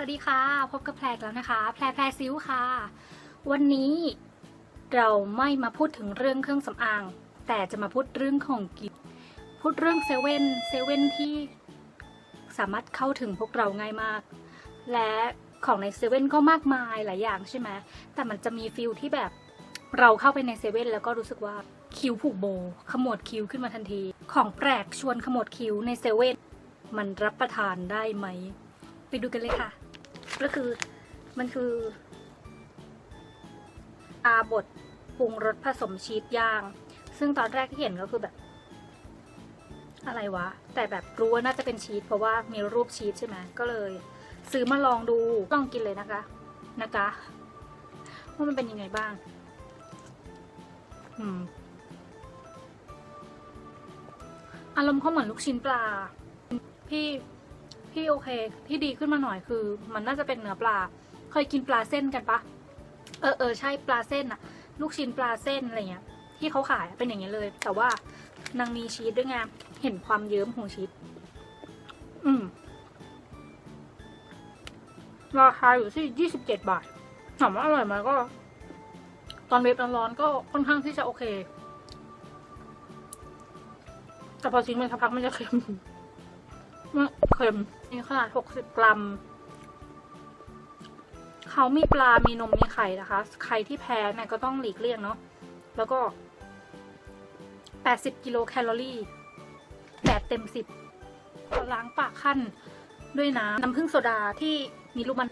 สวัสดีค่ะ พบกับแพรอีกแล้วนะคะ แพรแพรซิวค่ะ วันนี้เราไม่มาพูดถึงเรื่องเครื่องสำอาง แต่จะมาพูดเรื่องของกินพูดเรื่องเซเว่นเซเว่นที่สามารถเข้าถึงพวกเราง่ายมาก และของในเซเว่นก็มากมายหลายอย่างใช่ไหมแต่มันจะมีฟิลที่แบบเราเข้าไปในเซเว่นแล้วก็รู้สึกว่าคิ้วผูกโบ ขมวดคิ้วขึ้นมาทันที ของแปลกชวนขมวดคิ้วในเซเว่นมันรับประทานได้ไหม ไปดูกันเลยค่ะ ก็คือมันคืออาบดปรุงรสผสมชีสย่าง ซึ่งตอนแรกที่เห็นก็คือแบบ อะไรวะ แต่แบบรู้ว่าน่าจะเป็นชีสเพราะว่ามีรูปชีสใช่ไหมก็เลย ซื้อมาลองดูลองกินเลยนะคะนะคะว่ามันเป็นยังไงบ้าง อืมอารมณ์เขาเหมือนลูกชิ้นปลาพี่ พี่โอเคที่ดีขึ้นมาหน่อยคือ มันน่าจะเป็นเนื้อปลา เคยกินปลาเส้นกันปะเออเออใช่ปลาเส้นอะลูกชิ้นปลาเส้นอะไรเงี้ยที่เขาขายเป็นอย่างเงี้ยเลย แต่ว่านางมีชีสด้วยไงเห็นความเยิ้มของชีสอืมราคาอยู่ที่ยี่สิบเจ็ดบาทถามว่าอร่อยไหมก็ ตอนเวฟร้อนๆก็ค่อนข้างที่จะโอเค แต่พอทิ้งไปสักพักมันจะเค็มมันเค็ม มีขนาดหกสิบกรัม เขามีปลา มีนม มีไข่นะคะ ใครที่แพ้เนี่ยก็ต้องหลีกเลี่ยงเนาะ แล้วก็แปดสิบกิโลแคลอรี่แปดเต็มสิบล้างปากขั้นด้วยน้ำน้ำผึ้งโซดาที่มีลูกมัน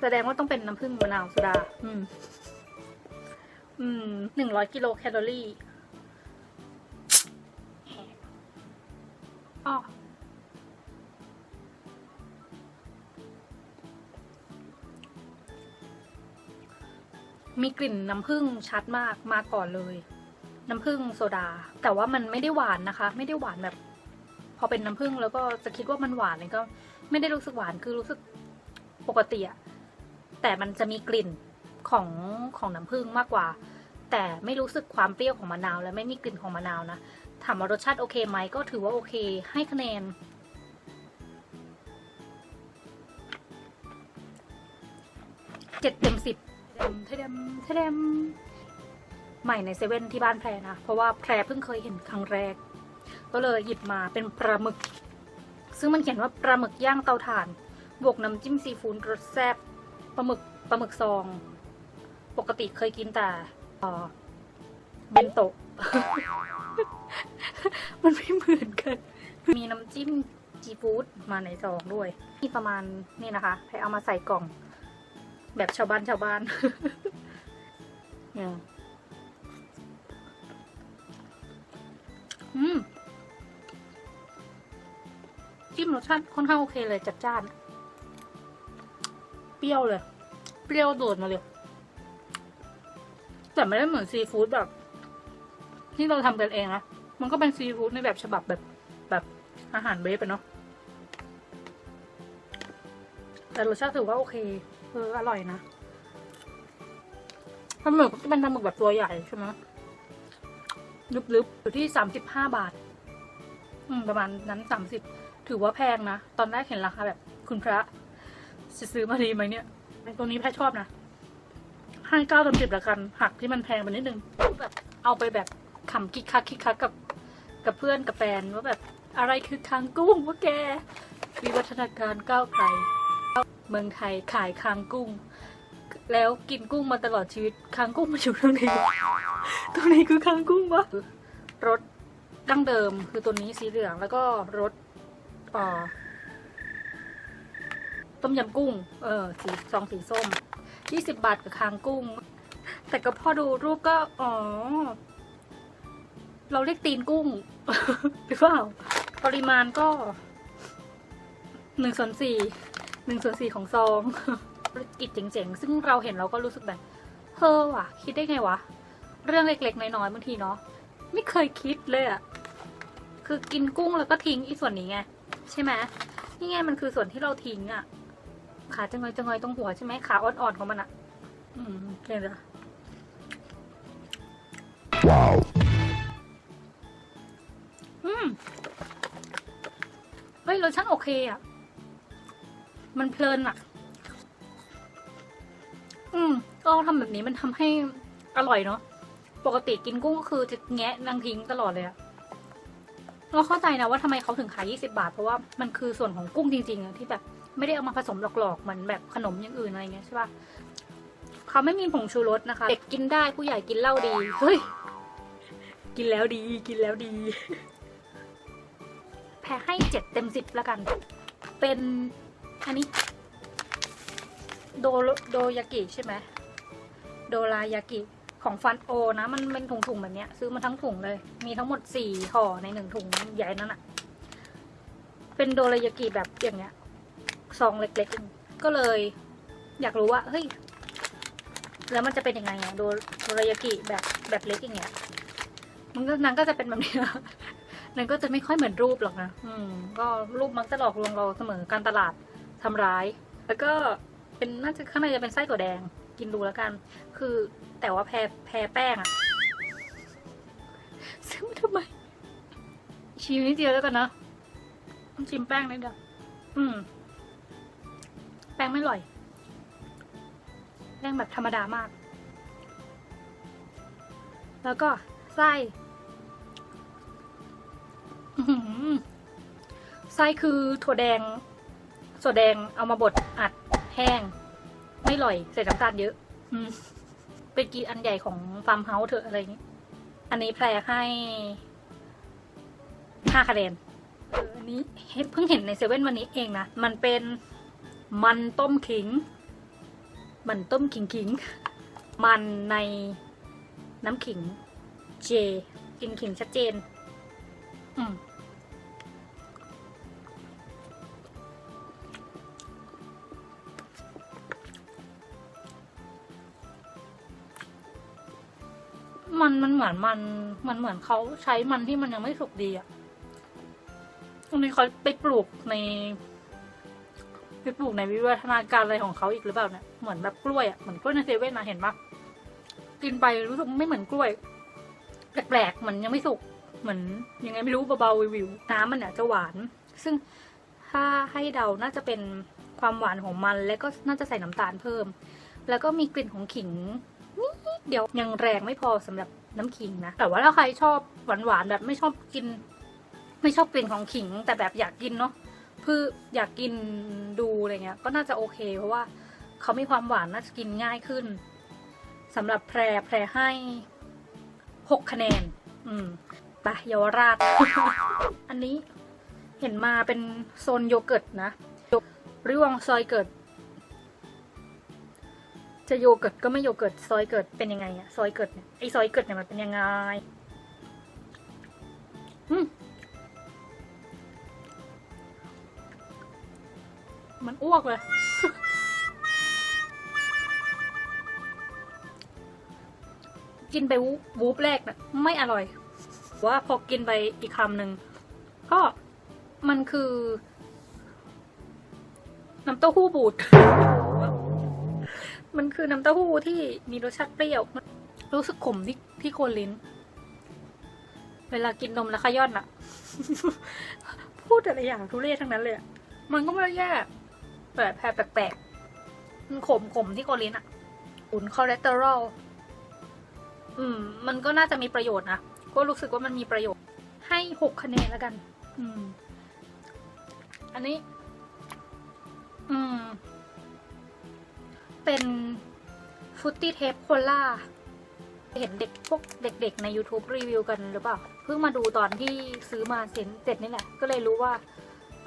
แสดงว่าต้องเป็นน้ำผึ้งมะนาวโซดา อืม อืมหนึ่งร้อยกิโลแคลอรี่อ๋อ มีกลิ่นน้ำผึ้งชัดมากมาก่อนเลย น้ำผึ้งโซดา แต่ว่ามันไม่ได้หวานนะคะ ไม่ได้หวานแบบ พอเป็นน้ำผึ้งแล้วก็จะคิดว่ามันหวานเลยก็ ไม่ได้รู้สึกหวานคือรู้สึกปกติอะแต่มันจะมีกลิ่นของของน้ำผึ้งมากกว่า แต่ไม่รู้สึกความเปรี้ยวของมะนาวและไม่มีกลิ่นของมะนาวนะถามว่ารสชาติโอเคไหมก็ถือว่าโอเค ให้คะแนนเจ็ดเต็มสิบ เทเดมเทเดมใหม่ในเซเว่นที่บ้านแพรนะ เพราะว่าแพรเพิ่งเคยเห็นครั้งแรก ก็เลยหยิบมาเป็นปลาหมึก ซึ่งมันเขียนว่าปลาหมึกย่างเตาถ่าน บวกน้ำจิ้มซีฟู้ดรสแซ่บปลาหมึกปลาหมึกซอง ปกติเคยกินแต่เบนโตะมันไม่เหมือนกัน มีน้ำจิ้มจีฟู้ดมาในซองด้วยนี่ประมาณนี่นะคะแพรเอามาใส่กล่อง แบบชาวบ้านชาวบ้านเนี่ยอืมจิ้มรสชาติค่อนข้างโอเคเลยจัดจ้าน เปรี้ยวเลย เปรี้ยวโดดมาเลยแต่ไม่ได้เหมือนซีฟู้ดแบบ ที่เราทำกันเองนะ มันก็เป็นซีฟู้ดในแบบฉบับแบบแบบอาหารเบฟอะเนาะแต่รสชาติถือว่าโอเคเอออร่อยนะปลาหมึกก็จะเป็นปลาหมึกแบบตัวใหญ่ใช่ไหมลึบๆอยู่ที่สามสิบห้าบาท อืม ประมาณนั้นสามสิบถือว่าแพงนะ ตอนแรกเห็นราคาแบบ คุณพระจะซื้อมาดีไหมเนี่ยตัวนี้แพทชอบนะให้เก้าเต็มสิบละกัน หักที่มันแพงไปนิดนึงแบบเอาไปแบบขำคิกคักคิกคักกับ กับเพื่อนกับแฟนว่าแบบอะไรคือคางกุ้งวะแก วิวัฒนาการก้าวไกล เมืองไทยขายคางกุ้ง แล้วกินกุ้งมาตลอดชีวิตคางกุ้งมาอยู่ตรงนี้ตรงนี้คือคางกุ้งวะรสดั้งเดิมคือตัวนี้สีเหลืองแล้วก็รสอ่อต้มยำกุ้ง เออสีซองสีส้มยี่สิบบาทกับคางกุ้ง แต่ก็พอดูรูปก็ อ๋อ เราเรียกตีนกุ้ง หรือเปล่า ปริมาณก็หนึ่งส่วนสี่ หนึ่งส่วนสี่ของซองธุรกิจเจ๋งๆ ซึ่งเราเห็นเราก็รู้สึกแบบ เฮ้อว่ะ คิดได้ไงวะ เรื่องเล็กๆ น้อยๆบางทีเนาะ ไม่เคยคิดเลยอะคือกินกุ้งแล้วก็ทิ้งอีส่วนนี้ไง ใช่ไหมนี่ไงมันคือส่วนที่เราทิ้งอะขาจะงอยจะงอยตรงหัวใช่ไหมขาอ่อนๆของมันอะอืมเห็นไหม Wow. อืมเฮ้ยรสชาติโอเคอะ มันเพลินอะอือก็ทำแบบนี้มันทำให้อร่อยเนาะ ปกติกินกุ้งก็คือจะแงะนางทิ้งตลอดเลยอะเราเข้าใจนะว่าทำไมเขาถึงขาย 20 บาท เพราะว่ามันคือส่วนของกุ้งจริงๆอะที่แบบไม่ได้เอามาผสมหลอกๆเหมือนแบบขนมอย่างอื่นอะไรเงี้ยใช่ปะเขาไม่มีผงชูรสนะคะ เด็กกินได้ผู้ใหญ่กินเหล้าดี เฮ้ย กินแล้วดี กินแล้วดี แพ้ให้เจ็ดเต็มสิบแล้วกัน เป็น อันนี้ โดโรโดยากิใช่ไหมโดรายากิของฟันโอนะ มันเป็นถุงๆแบบเนี้ย ซื้อมาทั้งถุงเลย มีทั้งหมดสี่ห่อในหนึ่งถุงใหญ่นั่นอะเป็นโดรายากิแบบอย่างเงี้ยซองเล็กๆ ก็เลย อยากรู้ว่าเฮ้ยแล้วมันจะเป็นยังไงอะโดโดรายากิแบบแบบเล็กอย่างเงี้ยมันก็นางก็จะเป็นแบบนี้นางก็จะไม่ค่อยเหมือนรูปหรอกนะ อืม ก็รูปมักจะหลอกลวงเราเสมอการตลาด ทำร้าย แล้วก็เป็นน่าจะข้างในจะเป็นไส้ถั่วแดง กินดูแล้วกัน คือแต่ว่าแพ้แพ้แป้งอะซื้อมาทำไม ชิมนิดเดียวแล้วกันนะชิมแป้งนิดเดียวอืม แป้งไม่อร่อย แป้งแบบธรรมดามาก แล้วก็ไส้ไส้คือถั่วแดง ถั่วแดงเอามาบดอัดแห้ง ไม่อร่อยใส่น้ำตาลเยอะ อืมไปกินอันใหญ่ของฟาร์มเฮาส์เถอะอะไรอย่างนี้ อันนี้แพรให้ห้าคะแนนอันนี้เห็นเพิ่งเห็นในเซเว่นวันนี้เองนะ มันเป็นมันต้มขิง มันต้มขิงขิง มันในน้ำขิง เจ กินขิงชัดเจน อืม เหมือนมันมันเหมือนเขาใช้มันที่มันยังไม่สุกดีอะตรงนี้เขาไปปลูกในไปปลูกในวิวัฒนาการอะไรของเขาอีกหรือเปล่าเนี่ยเหมือนแบบกล้วยอะเหมือนกล้วยในเซเว่นนะเห็นปะกินไปรู้สึกไม่เหมือนกล้วยแปลกๆมันยังไม่สุกเหมือนยังไงไม่รู้เบาๆวิวน้ำมันเนี่ยจะหวาน ซึ่งถ้าให้เดาน่าจะเป็นความหวานของมันแล้วก็น่าจะใส่น้ำตาลเพิ่ม แล้วก็มีกลิ่นของขิงนิดเดียวยังแรงไม่พอสำหรับ น้ำขิงนะ แต่ว่าถ้าใครชอบหวานๆแบบไม่ชอบกิน ไม่ชอบกลิ่นของขิง แต่แบบอยากกินเนาะเพื่ออยากกินดูอะไรเงี้ย ก็น่าจะโอเค เพราะว่าเขามีความหวานน่าจะกินง่ายขึ้นสำหรับแพรแพรให้หกคะแนน อืมไปเยาวราช อันนี้เห็นมาเป็นโซนโยเกิร์ตนะริวองซอยเกิร์ต จะโยเกิร์ตก็ไม่โยเกิร์ตซอยเกิร์ตเป็นยังไงอะซอยเกิร์ตเนี่ยไอซอยเกิร์ตเนี่ยมันเป็นยังไงอืมมันอ้วกเลย กินไปวูวูบแรกนะไม่อร่อย ว่าพอกินไปอีกคำหนึ่งก็มันคือ น้ำเต้าหู้บูด มันคือน้ำเต้าหู้ที่มีรสชาติเปรี้ยวมันรู้สึกขมที่ที่โคนลิ้น เวลากินนมแล้วขย้อนอะพูดแต่ละอย่างทุเรศทั้งนั้นเลย มันก็ไม่ได้แย่แต่แพ้แปลกๆ มันขมขมที่โคนลิ้นอะอุ่นคอเลสเตอรอล อืม มันก็น่าจะมีประโยชน์นะ ก็รู้สึกว่ามันมีประโยชน์ ให้หกคะแนนแล้วกัน อืม อันนี้ อืม เป็นฟุตตี้เทปโคล่าเห็นเด็กพวกเด็กๆใน YouTube รีวิวกันหรือเปล่า เพิ่งมาดูตอนที่ซื้อมาเซ็นเสร็จนี่แหละ ก็เลยรู้ว่า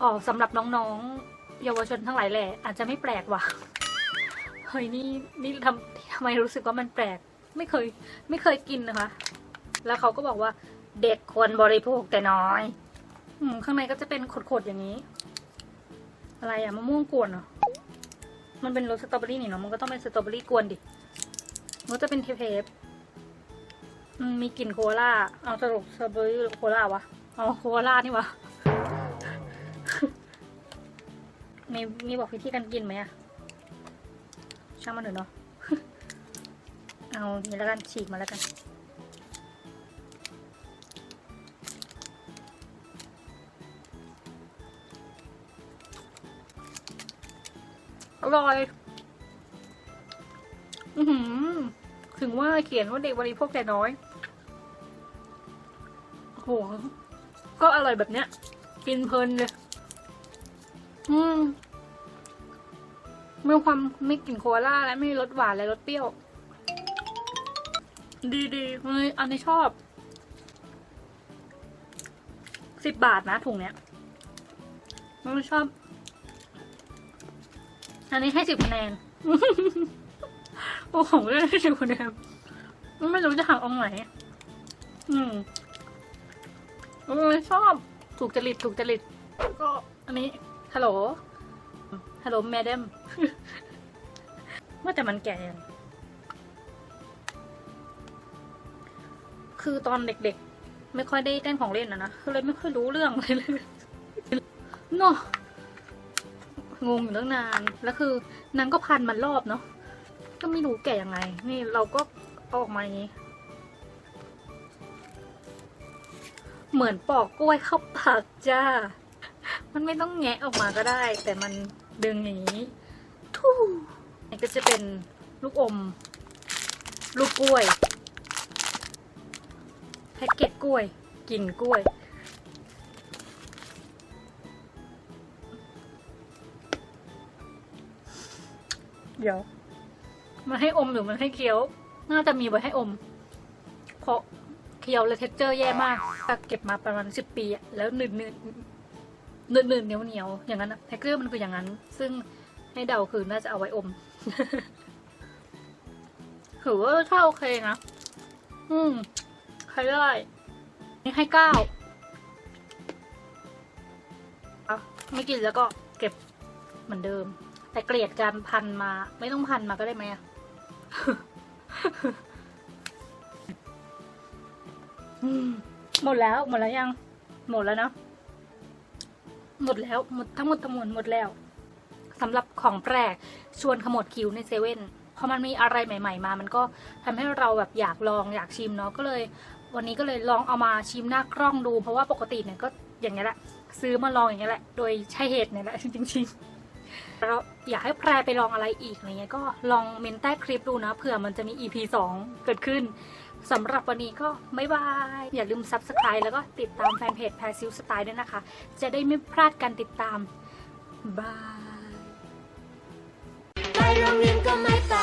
อ๋อสำหรับน้องๆ เยาวชนทั้งหลายแหละ อาจจะไม่แปลกว่ะ เฮ้ยนี่นี่ทำทำไมรู้สึกว่ามันแปลก ไม่เคยไม่เคยกินนะคะ แล้วเขาก็บอกว่าเด็กควรบริโภคแต่น้อย อืมข้างในก็จะเป็นขดๆอย่างนี้ อะไรอะมะม่วงกวนเหรอ มันเป็นรสสตรอเบอรี่นี่เนาะมันก็ต้องเป็นสตรอเบอรี่กวนดิมันก็จะเป็นเทปๆอืมมีกลิ่นโคลาเอาสรุปสตรอเบอรี่หรือโคลาวะเอาโคลานี่วะมีมีบอกวิธีการกินไหมอะช่างมันเถอะเนาะเอานี่แล้วกันฉีกมาแล้วกัน ร่อย อือหือถึงว่าเขียนว่าเด็กบริโภคแต่น้อยโหก็อร่อยแบบเนี้ย กินเพลินเลย อืมไม่มีความไม่กลิ่นโคลาและไม่มีรสหวานและรสเปรี้ยว ดีดีเฮ้ยอันนี้ชอบ สิบบาทนะถุงเนี้ยไม่ชอบ อันนี้ให้สิบคะแนน โอ้โหเล่นให้สิบคะแนนไม่รู้จะหักอาไหน อืมเออชอบ ถูกจริต ถูกจริต ก็อันนี้ ฮัลโหล ฮัลโหลแมดมว่าแต่มันแก่ยังคือตอนเด็กๆ ไม่ค่อยได้เต้นของเล่นนะนะเลยไม่ค่อยรู้เรื่องเลยเลยเนาะ งงอยู่ตั้งนาน แล้วคือนางก็พันมันรอบเนาะ ก็ไม่รู้แก่ยังไง นี่เราก็เอาออกมาอย่างนี้ เหมือนปอกกล้วยเข้าปากจ้า มันไม่ต้องแงะออกมาก็ได้ แต่มันดึงอย่างนี้ ทู่นี่ก็จะเป็นลูกอม ลูกกล้วย แพ็กเกจกล้วย กินกล้วย เดี๋ยว มันให้อมหรือมันให้เคี้ยว น่าจะมีไว้ให้อม เพราะเคี้ยวแล้วเท็กเจอร์แย่มากเก็บมาประมาณสิบปีอะแล้วหนืดหนืดหนืดหนืดเหนียวเหนียวอย่างนั้นอะเท็กเจอร์มันคืออย่างนั้น ซึ่งให้เดาคือน่าจะเอาไว้อมถือว่าถ้าโอเคนะ อืมใครได้นี่ให้เก้าอะไม่กินแล้วก็เก็บเหมือนเดิม แต่เกลียดการพันมา ไม่ต้องพันมาก็ได้ไหมอะหมดแล้ว หมดแล้วยัง หมดแล้วเนอะหมดแล้วหมดทั้งหมดทั้งมวลหมดแล้วสำหรับของแปลกชวนขมวดคิ้วในเซเว่นพอมันมีอะไรใหม่ ๆ มา มันก็ทำให้เราแบบอยากลองอยากชิมเนาะก็เลย วันนี้ก็เลยลองเอามาชิมหน้ากล้องดู เพราะว่าปกติเนี่ยก็อย่างนี้ยแหละ ซื้อมาลองอย่างนี้ยแหละ โดยใช่เหตุเนี่ยแหละจริงๆ เราอยากให้แพรไปลองอะไรอีกอะไรเงี้ยก็ลองเมนใต้คลิปดูนะเผื่อมันจะมี EP 2 เกิดขึ้นสำหรับวันนี้ก็บ๊ายบาย อย่าลืม Subscribe แล้วก็ติดตามแฟนเพจแพรซิลสไตล์ด้วยนะคะ จะได้ไม่พลาดการติดตาม บาย ไปโรงเรียนก็ไม่ไป